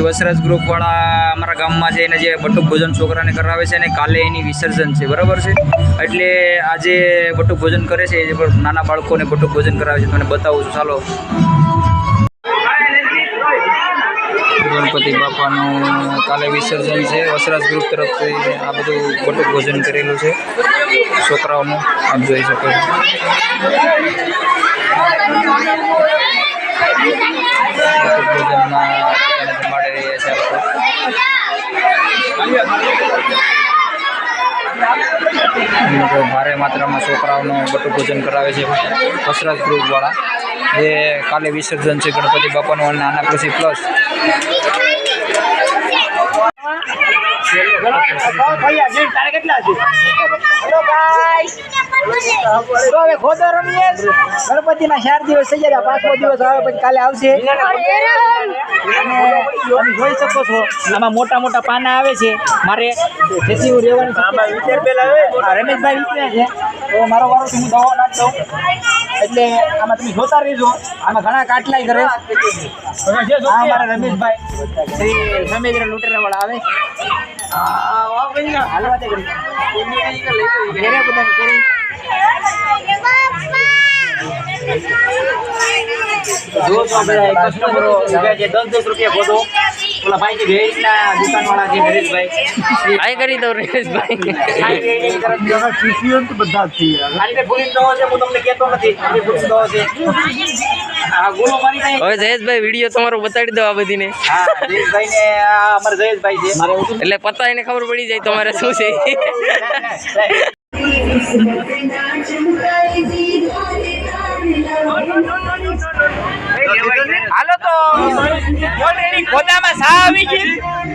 વસરાજ ગ્રુપવાળા અમારા ગામમાં છે એને જે બટુક ભોજન છોકરાને કરાવે છે અને કાલે એની વિસર્જન છે, બરાબર છે? એટલે આજે બટુક ભોજન કરે છે, એ નાના બાળકોને બટુક ભોજન કરાવે છે, તમને બતાવું છું, ચાલો. ગણપતિ બાપાનું કાલે વિસર્જન છે, વસરાજ ગ્રુપ તરફથી આ બધું બટુક ભોજન કરેલું છે, છોકરાઓનું, આપ જોઈ શકો છો. ભોજનમાં રહ્યા છે ભારે માત્રામાં છોકરાઓનું બટુક ભોજન કરાવે છે કસરત ગ્રુપવાળા જે કાલે વિસર્જન છે ગણપતિ બાપાનું અને આના પછી પ્લસ ગણપતિ ના ચાર દિવસ થઈ ગયા. પાંચમો દિવસ આવે પછી કાલે આવશે. તમે જોઈ શકો છો આમાં મોટા મોટા પાના આવે છે. મારે જેથી હું રહેવાનું રમેશભાઈ વિચારે છે. તો મારો વારો હું દવા દઉં. એટલે આમાં તમે જોતા રહેજો. આમાં ઘણા કાટલાય કરે. હા મારા રમેશભાઈ. શ્રી સમેન્દ્ર લૂંટેરા વાળા આવે. જો તો બધા દસ દસ રૂપિયા ખોટો ઓલા ભાઈ છે ભેજના દુકાન વાળા છે નરેશભાઈ. હાય કરી દઉં રેશભાઈ આની ભૂલી દો છે હું તમને કહેતો નથી. આની ભૂલી દો છે. આ ગુનો મારી નહીં હવે જયેશભાઈ વીડિયો તમારો બતાડી દો આ બધીને. હા જયેશભાઈ ને આ અમારા જયેશભાઈ છે. મારે એટલે પતાઈને ખબર પડી જાય તમારે શું છે. હાલો તો. ઓલરેડી ખોદામાં સા આવી ગઈ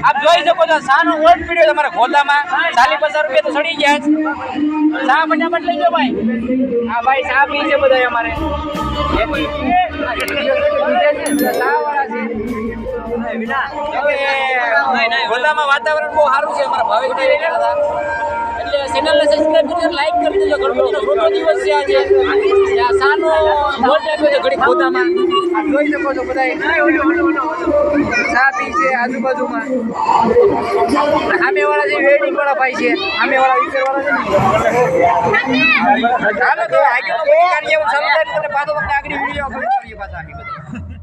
આપ જોઈ શકો છો, સાનો ઓટ પીડ્યો તમારા ખોદામાં ચાલી પચાસ રૂપિયા તો સડી ગયા છે. સા ફટાફટ લઈ જાઓ ભાઈ. હા, ભાઈ, સા પી છે બધા અમારે. ખોદામાં વાતાવરણ બહુ સારું છે. અમારા ભાવિક એટલે ચેનલને સબસ્ક્રાઇબ કરી લાઈક કરી દેજો. ગણપતિનો દિવસ છે ખોદામાં જોઈ શકો છો બધા ચા છે આજુબાજુમાં. સામે વાળા જે વેડિંગ વાળા છે આગળ કાર્ય ચાલુ થાય પાછો તમને આગળ વીડિયો અપલોડ કરીએ પાછા આગળ.